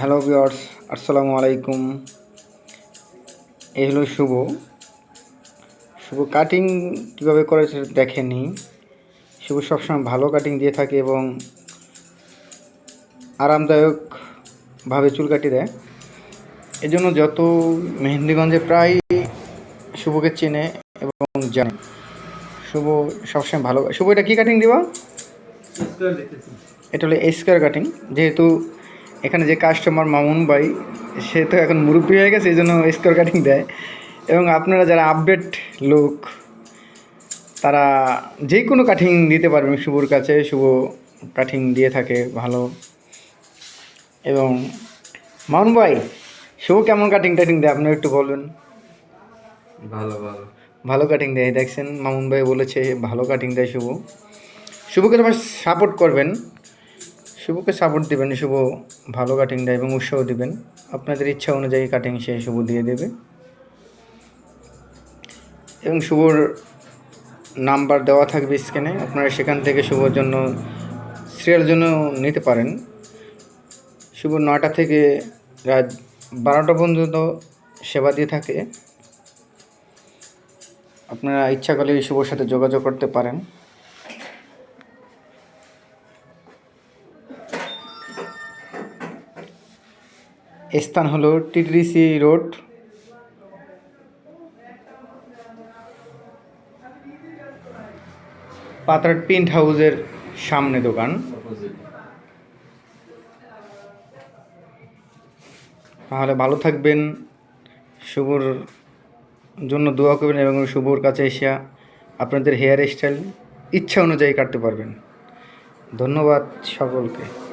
Hello viewers আসসালামু আলাইকুম। এই হলো শুভ। শুভ কাটিং কীভাবে করে সেটা দেখেনি। শুভ সবসময় ভালো কাটিং দিয়ে থাকে এবং আরামদায়কভাবে চুল কাটি দেয়। এই জন্য যত মেহেন্দিগঞ্জে প্রায় শুভকে চেনে এবং জানে। শুভ সবসময় ভালো শুভ এটা কী কাটিং দিবা? এটা হলো স্কোয়ার কাটিং যেহেতু এখানে যে কাস্টমার মামুন ভাই সে তো এখন মুরব্বী হয়ে গেছে এই জন্য স্কোয়ার কাটিং দেয়। এবং আপনারা যারা আপডেট লোক তারা যে কোনো কাটিং দিতে পারবেন। শুভর কাছে শুভ কাটিং দিয়ে থাকে ভালো। এবং মামুন ভাই শুভ কেমন কাটিং টাটিং দেয়? আপনারা একটু বলবেন। ভালো ভালো। ভালো কাটিং দেয়। দেখছেন মামুন ভাই বলেছে ভালো কাটিং দেয় শুভ। শুভকে তোমার সাপোর্ট করবেন। শুভকে সাপোর্ট দিবেন, শুভ ভালো কাটিং দেয় এবং উৎসাহ দেবেন। আপনাদের ইচ্ছা অনুযায়ী কাটিং সে শুভ দিয়ে দেবে। এবং শুভর নাম্বার দেওয়া থাকবে স্ক্যানে আপনারা সেখান থেকে শুভর জন্য সিরিয়াল জন্য নিতে পারেন। শুভ নয়টা থেকে রাত বারোটা পর্যন্ত সেবা দিয়ে থাকে। আপনারা ইচ্ছা করলে শুভর সাথে যোগাযোগ করতে পারেন। স্থান হলো টিটিসি রোড। পাতার প্রিন্ট হাউসের সামনে দোকান। তাহলে ভালো থাকবেন, শুভর জন্য দোয়া করবেন এবং শুভর কাছে এসে আপনাদের হেয়ার স্টাইল ইচ্ছা অনুযায়ী কাটতে পারবেন। ধন্যবাদ সকলকে।